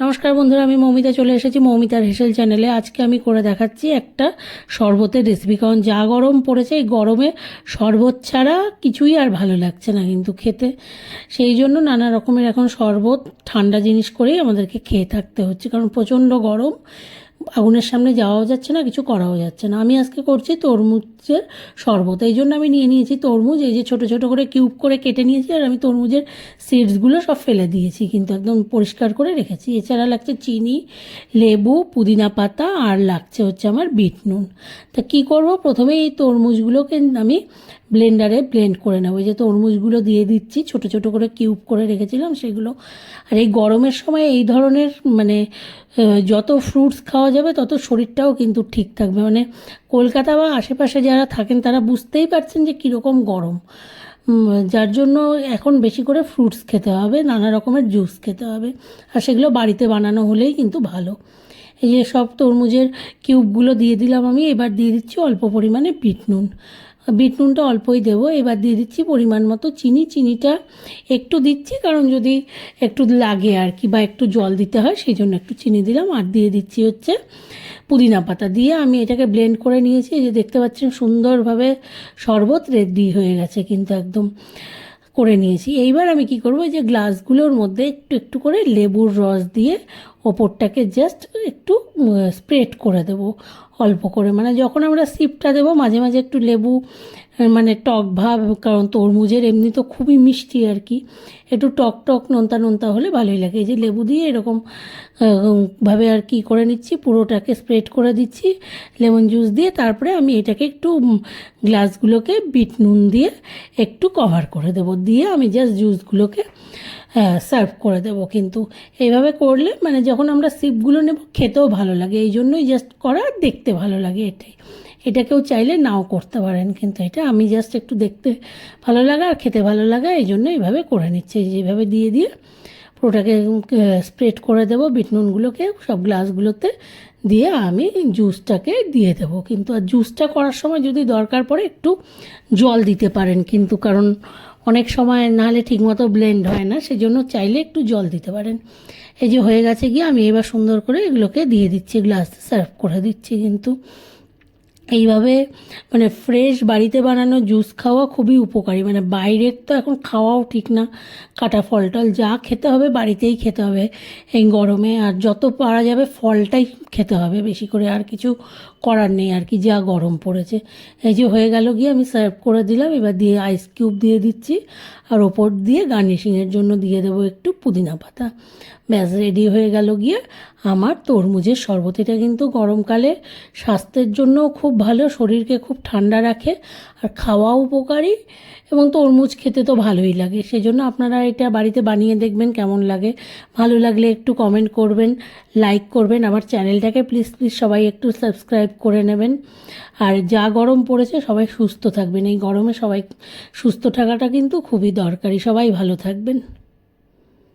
নমস্কার বন্ধুরা, আমি মৌমিতা চলে এসেছি মৌমিতার হেসেল চ্যানেলে। আজকে আমি করে দেখাচ্ছি একটা শরবতের রেসিপি কারণ যা গরম পড়েছে, এই গরমে শরবত ছাড়া কিছুই আর ভালো লাগছে না কিন্তু খেতে। সেই জন্য নানা রকমের এখন শরবত ঠান্ডা জিনিস করেই আমাদেরকে খেয়ে থাকতে হচ্ছে, কারণ প্রচণ্ড গরম। আগুনের সামনে যাওয়াও যাচ্ছে না, কিছু করাও যাচ্ছে না। আমি আজকে করছি তরমুজের শরবত, এই জন্য আমি নিয়ে নিয়েছি তরমুজ, এই যে ছোটো ছোটো করে কিউব করে কেটে নিয়েছি, আর আমি তরমুজের সিডসগুলো সব ফেলে দিয়েছি, কিন্তু একদম পরিষ্কার করে রেখেছি। এছাড়া লাগছে চিনি, লেবু, পুদিনা পাতা, আর লাগছে হচ্ছে আমার বিট নুন তা কী করব? প্রথমে এই তরমুজগুলোকে আমি ব্লেন্ডারে ব্লেন্ড করে নেব। যে তরমুজগুলো দিয়ে দিচ্ছি, ছোট ছোট করে কিউব করে রেখেছিলাম সেগুলো। আর এই গরমের সময় এই ধরনের মানে যত ফ্রুটস খাওয়া যাবে, তত শরীরটাও কিন্তু ঠিক থাকবে। মানে কলকাতা বা আশেপাশে যারা থাকেন, তারা বুঝতেই পারছেন যে কীরকম গরম। যার জন্য এখন বেশি করে ফ্রুটস খেতে হবে, নানা রকমের জুস খেতে হবে। আর সেগুলো বাড়িতে বানানো হলেই কিন্তু ভালো। এই যে সব তরমুজের কিউবগুলো দিয়ে দিলাম আমি, এবার দিয়ে দিচ্ছি অল্প পরিমাণে বিট নুন। বিট নুনটা অল্পই দেবো, এবার দিয়ে দিচ্ছি পরিমাণ মতো চিনি। চিনিটা একটু দিচ্ছি, কারণ যদি একটু লাগে আর কি, বা একটু জল দিতে হয়, সেই জন্য একটু চিনি দিলাম। আর দিয়ে দিচ্ছি হচ্ছে পুদিনা পাতা। দিয়ে আমি এটাকে ব্লেন্ড করে নিয়েছি, এই যে দেখতে পাচ্ছেন সুন্দরভাবে শরবত রেডি হয়ে গেছে, কিন্তু একদম করে নিয়েছি। এইবার আমি কি করব যে গ্লাসগুলোর মধ্যে একটু একটু করে লেবুর রস দিয়ে ওপরটাকে জাস্ট একটু স্প্রেড করে দেব। অল্প করে। মানে যখন আমরা সিপটা দেবো, মাঝে মাঝে একটু লেবু মানে টক ভাব, কারণ তরমুজের এমনি তো খুবই মিষ্টি আর কি, একটু টক টক নোনতা নোনতা হলে ভালোই লাগে। এই যে লেবু দিয়ে এরকম ভাবে আর কি করে নিচ্ছি, পুরোটাকে স্প্রেড করে দিচ্ছি লেমন জুস দিয়ে, তারপরে আমি এটাকে একটু গ্লাসগুলোকে বিট নুন দিয়ে একটু কভার করে দেবো। দিয়ে আমি জাস্ট জুসগুলোকে সার্ভ করে দেবো। কিন্তু এইভাবে করলে মানে যখন আমরা সিপগুলো নেব, খেতেও ভালো লাগে। এই জন্যই জাস্ট করা দেখতে ভালো লাগে এটাই। এটা কেউ চাইলে নাও করতে পারেন, কিন্তু এটা আমি জাস্ট একটু দেখতে ভালো লাগা আর খেতে ভালো লাগা, এই জন্য এইভাবে করে নিচ্ছি। যেভাবে দিয়ে দিয়ে পুরোটাকে স্প্রেড করে দেবো বিটনুনগুলোকে সব গ্লাসগুলোতে দিয়ে আমি জুসটাকে দিয়ে দেবো। কিন্তু আর জুসটা করার সময় যদি দরকার পড়ে একটু জল দিতে পারেন। কিন্তু কারণ অনেক সময় নাহলে ঠিকমতো ব্লেন্ড হয় না, সেজন্য চাইলে একটু জল দিতে পারেন। এই যে হয়ে গেছে গিয়ে আমি এবার সুন্দর করে এগুলোকে দিয়ে দিচ্ছি এগুলো আস্তে সার্ভ করে দিচ্ছি কিন্তু। এইভাবে মানে ফ্রেশ বাড়িতে বানানো জুস খাওয়া খুবই উপকারী। মানে বাইরের তো এখন খাওয়াও ঠিক না। কাটা ফল টল যা খেতে হবে বাড়িতেই খেতে হবে। এই গরমে আর যত পারা যাবে ফলটাই খেতে হবে। বেশি করে আর কিছু করার নেই আর কি, যা গরম পড়েছে। এই যে হয়ে গেল গিয়ে আমি সার্ভ করে দিলাম। এবার দিয়ে আইস কিউব দিয়ে দিচ্ছি। আর ওপর দিয়ে গার্নিশিংয়ের জন্য দিয়ে দেবো একটু পুদিনা পাতা। ব্যাস রেডি হয়ে গেল গিয়ে আমার তরমুজের শরবত। এটা কিন্তু গরমকালে স্বাস্থ্যের জন্য খুব ভালো, শরীরকে খুব ঠান্ডা রাখে আর খাওয়া উপকারী এবং তরমুজ খেতে তো ভালোই লাগে। সেই জন্য আপনারা এটা বাড়িতে বানিয়ে দেখবেন কেমন লাগে। ভালো লাগলে একটু কমেন্ট করবেন লাইক করবেন। আমার চ্যানেলটাকে প্লিজ প্লিজ সবাই একটু সাবস্ক্রাইব করে নেবেন। আর যা গরম পড়েছে সবাই সুস্থ থাকবেন। এই গরমে সবাই সুস্থ থাকাটা কিন্তু খুবই দরকারি। সবাই ভালো থাকবেন।